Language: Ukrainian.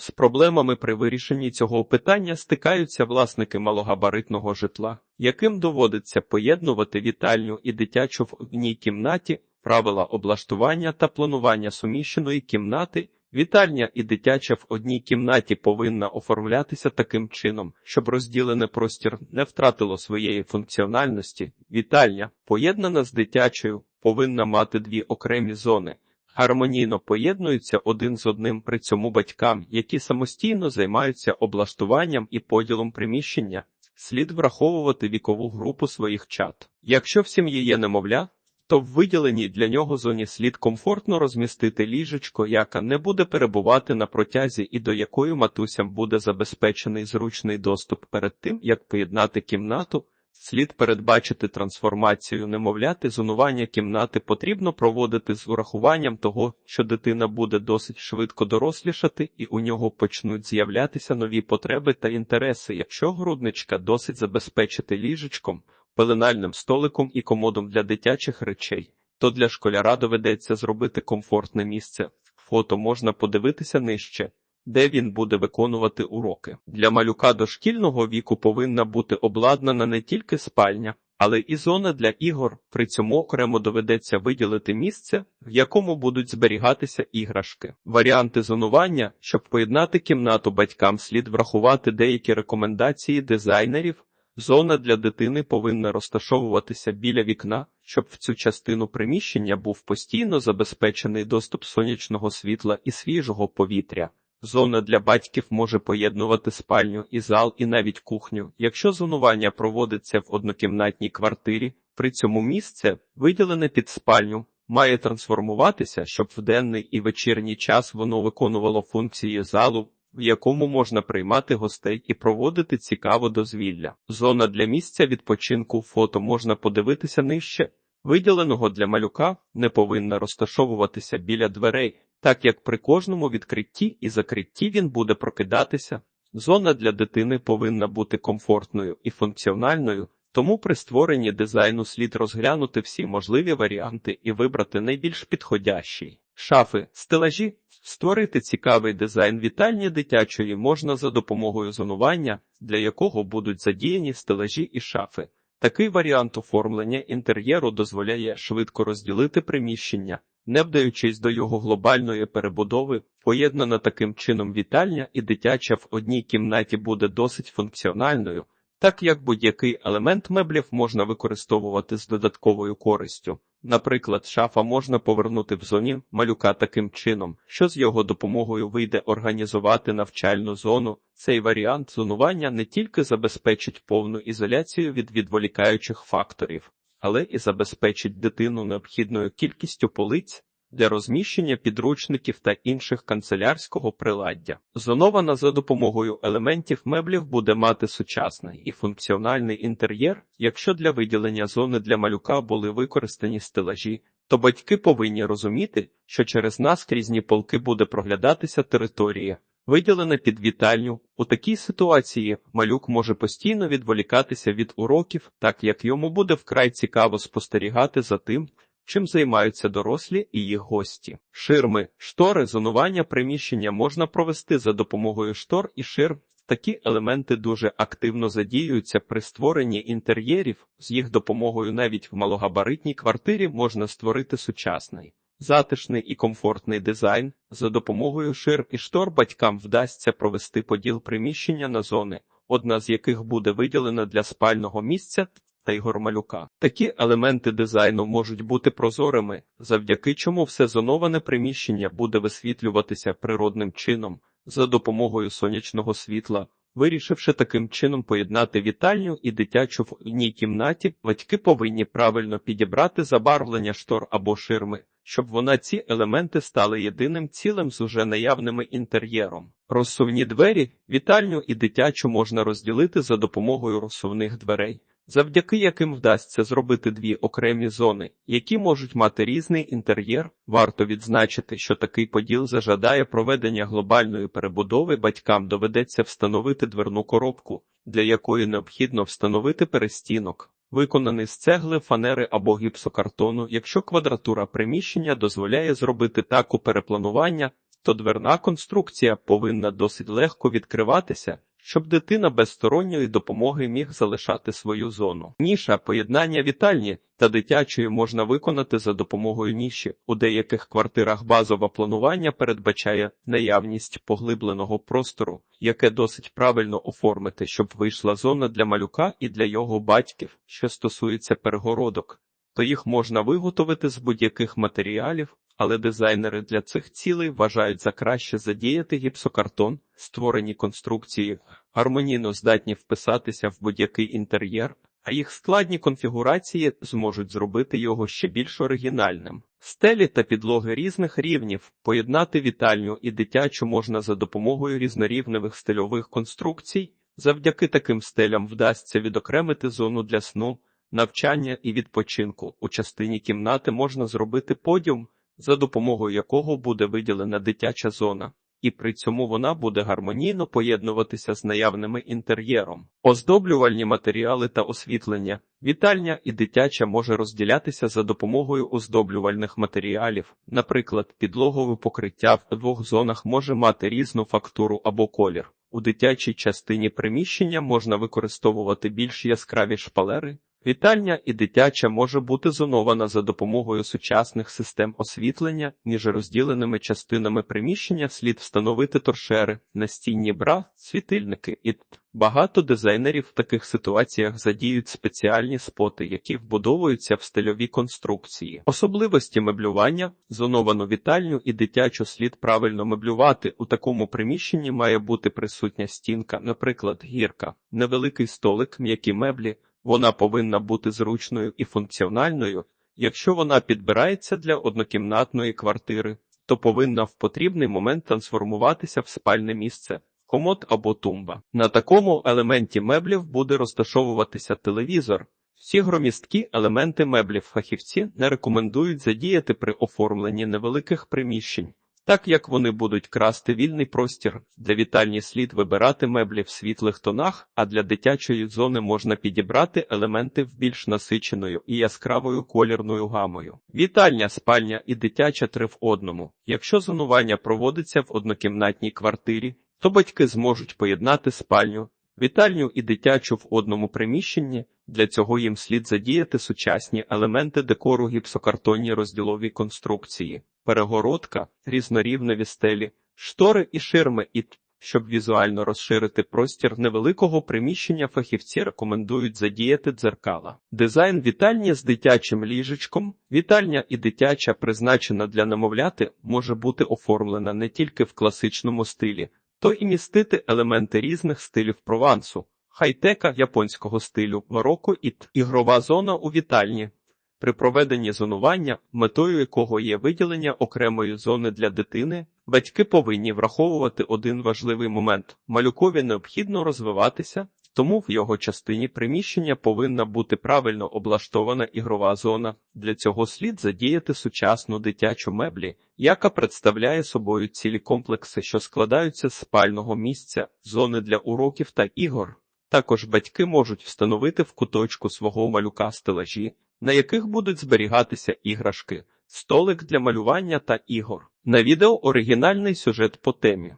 З проблемами при вирішенні цього питання стикаються власники малогабаритного житла, яким доводиться поєднувати вітальню і дитячу в одній кімнаті, правила облаштування та планування суміщеної кімнати. Вітальня і дитяча в одній кімнаті повинна оформлятися таким чином, щоб розділене простір не втратило своєї функціональності. Вітальня, поєднана з дитячою, повинна мати дві окремі зони. Гармонійно поєднуються один з одним при цьому батькам, які самостійно займаються облаштуванням і поділом приміщення. Слід враховувати вікову групу своїх чат. Якщо в сім'ї є немовля, то в виділеній для нього зоні слід комфортно розмістити ліжечко, яка не буде перебувати на протязі і до якої матусям буде забезпечений зручний доступ перед тим, як поєднати кімнату. Слід передбачити трансформацію немовляти, зонування кімнати потрібно проводити з урахуванням того, що дитина буде досить швидко дорослішати, і у нього почнуть з'являтися нові потреби та інтереси, якщо грудничка досить забезпечити ліжечком, пеленальним столиком і комодом для дитячих речей, то для школяра доведеться зробити комфортне місце. Фото можна подивитися нижче де він буде виконувати уроки. Для малюка дошкільного віку повинна бути обладнана не тільки спальня, але і зона для ігор. При цьому окремо доведеться виділити місце, в якому будуть зберігатися іграшки. Варіанти зонування, щоб поєднати кімнату батькам, слід врахувати деякі рекомендації дизайнерів. Зона для дитини повинна розташовуватися біля вікна, щоб в цю частину приміщення був постійно забезпечений доступ сонячного світла і свіжого повітря. Зона для батьків може поєднувати спальню і зал, і навіть кухню. Якщо зонування проводиться в однокімнатній квартирі, при цьому місце, виділене під спальню, має трансформуватися, щоб в денний і вечірній час воно виконувало функції залу, в якому можна приймати гостей і проводити цікаво дозвілля. Зона для місця відпочинку фото можна подивитися нижче. Виділеного для малюка не повинна розташовуватися біля дверей, так як при кожному відкритті і закритті він буде прокидатися. Зона для дитини повинна бути комфортною і функціональною, тому при створенні дизайну слід розглянути всі можливі варіанти і вибрати найбільш підходящий. Шафи, стелажі, створити цікавий дизайн вітальні дитячої можна за допомогою зонування, для якого будуть задіяні стелажі і шафи. Такий варіант оформлення інтер'єру дозволяє швидко розділити приміщення, не вдаючись до його глобальної перебудови, поєднана таким чином вітальня і дитяча в одній кімнаті буде досить функціональною, так як будь-який елемент меблів можна використовувати з додатковою користю. Наприклад, шафа можна повернути в зоні малюка таким чином, що з його допомогою вийде організувати навчальну зону. Цей варіант зонування не тільки забезпечить повну ізоляцію від відволікаючих факторів, але і забезпечить дитину необхідною кількістю полиць для розміщення підручників та інших канцелярського приладдя. Зонована за допомогою елементів меблів буде мати сучасний і функціональний інтер'єр. Якщо для виділення зони для малюка були використані стелажі, то батьки повинні розуміти, що через наскрізні полки буде проглядатися територія. Виділена під вітальню. У такій ситуації малюк може постійно відволікатися від уроків, так як йому буде вкрай цікаво спостерігати за тим, чим займаються дорослі і їх гості. Ширми, штори, зонування приміщення можна провести за допомогою штор і ширм. Такі елементи дуже активно задіюються при створенні інтер'єрів, з їх допомогою навіть в малогабаритній квартирі можна створити сучасний. Затишний і комфортний дизайн за допомогою шир і штор батькам вдасться провести поділ приміщення на зони, одна з яких буде виділена для спального місця та Ігор Малюка. Такі елементи дизайну можуть бути прозорими, завдяки чому все зоноване приміщення буде висвітлюватися природним чином за допомогою сонячного світла. Вирішивши таким чином поєднати вітальню і дитячу в одній кімнаті, батьки повинні правильно підібрати забарвлення штор або ширми, щоб вона ці елементи стали єдиним цілим з уже наявними інтер'єром. Розсувні двері, вітальню і дитячу можна розділити за допомогою розсувних дверей завдяки яким вдасться зробити дві окремі зони, які можуть мати різний інтер'єр. Варто відзначити, що такий поділ зажадає проведення глобальної перебудови батькам доведеться встановити дверну коробку, для якої необхідно встановити перестінок. Виконаний з цегли, фанери або гіпсокартону, якщо квадратура приміщення дозволяє зробити таку перепланування, Простодверна конструкція повинна досить легко відкриватися, щоб дитина без сторонньої допомоги міг залишати свою зону. Ніша поєднання вітальні та дитячої можна виконати за допомогою ніші. У деяких квартирах базове планування передбачає наявність поглибленого простору, яке досить правильно оформити, щоб вийшла зона для малюка і для його батьків, що стосується перегородок то їх можна виготовити з будь-яких матеріалів, але дизайнери для цих цілей вважають за краще задіяти гіпсокартон, створені конструкції, гармонійно здатні вписатися в будь-який інтер'єр, а їх складні конфігурації зможуть зробити його ще більш оригінальним. Стелі та підлоги різних рівнів поєднати вітальню і дитячу можна за допомогою різнорівневих стильових конструкцій. Завдяки таким стелям вдасться відокремити зону для сну, навчання і відпочинку. У частині кімнати можна зробити подіум, за допомогою якого буде виділена дитяча зона, і при цьому вона буде гармонійно поєднуватися з наявними інтер'єром. Оздоблювальні матеріали та освітлення. Вітальня і дитяча може розділятися за допомогою оздоблювальних матеріалів. Наприклад, підлогове покриття в двох зонах може мати різну фактуру або колір. У дитячій частині приміщення можна використовувати більш яскраві шпалери, Вітальня і дитяча може бути зонована за допомогою сучасних систем освітлення, між розділеними частинами приміщення слід встановити торшери, настінні бра, світильники і багато дизайнерів в таких ситуаціях задіють спеціальні споти, які вбудовуються в стильові конструкції. Особливості меблювання, зоновану вітальню і дитячу слід правильно меблювати. У такому приміщенні має бути присутня стінка, наприклад, гірка, невеликий столик, м'які меблі. Вона повинна бути зручною і функціональною. Якщо вона підбирається для однокімнатної квартири, то повинна в потрібний момент трансформуватися в спальне місце, комод або тумба. На такому елементі меблів буде розташовуватися телевізор. Всі громісткі елементи меблів фахівці не рекомендують задіяти при оформленні невеликих приміщень. Так як вони будуть красти вільний простір, для вітальні слід вибирати меблі в світлих тонах, а для дитячої зони можна підібрати елементи в більш насиченою і яскравою колірною гамою. Вітальня, спальня і дитяча три в одному. Якщо зонування проводиться в однокімнатній квартирі, то батьки зможуть поєднати спальню, вітальню і дитячу в одному приміщенні. Для цього їм слід задіяти сучасні елементи декору гіпсокартонні розділові конструкції перегородка, різнорівневі стелі, штори і ширми і щоб візуально розширити простір невеликого приміщення, фахівці рекомендують задіяти дзеркала. Дизайн вітальні з дитячим ліжечком. Вітальня і дитяча, призначена для немовляти, може бути оформлена не тільки в класичному стилі, то і містити елементи різних стилів провансу, хайтека японського стилю, бароко і ігрова зона у вітальні при проведенні зонування, метою якого є виділення окремої зони для дитини, батьки повинні враховувати один важливий момент: малюкові необхідно розвиватися, тому в його частині приміщення повинна бути правильно облаштована ігрова зона. Для цього слід задіяти сучасну дитячу меблі, яка представляє собою цілі комплекси, що складаються з спального місця, зони для уроків та ігор. Також батьки можуть встановити в куточку свого малюка стелажі, на яких будуть зберігатися іграшки, столик для малювання та ігор. На відео оригінальний сюжет по темі.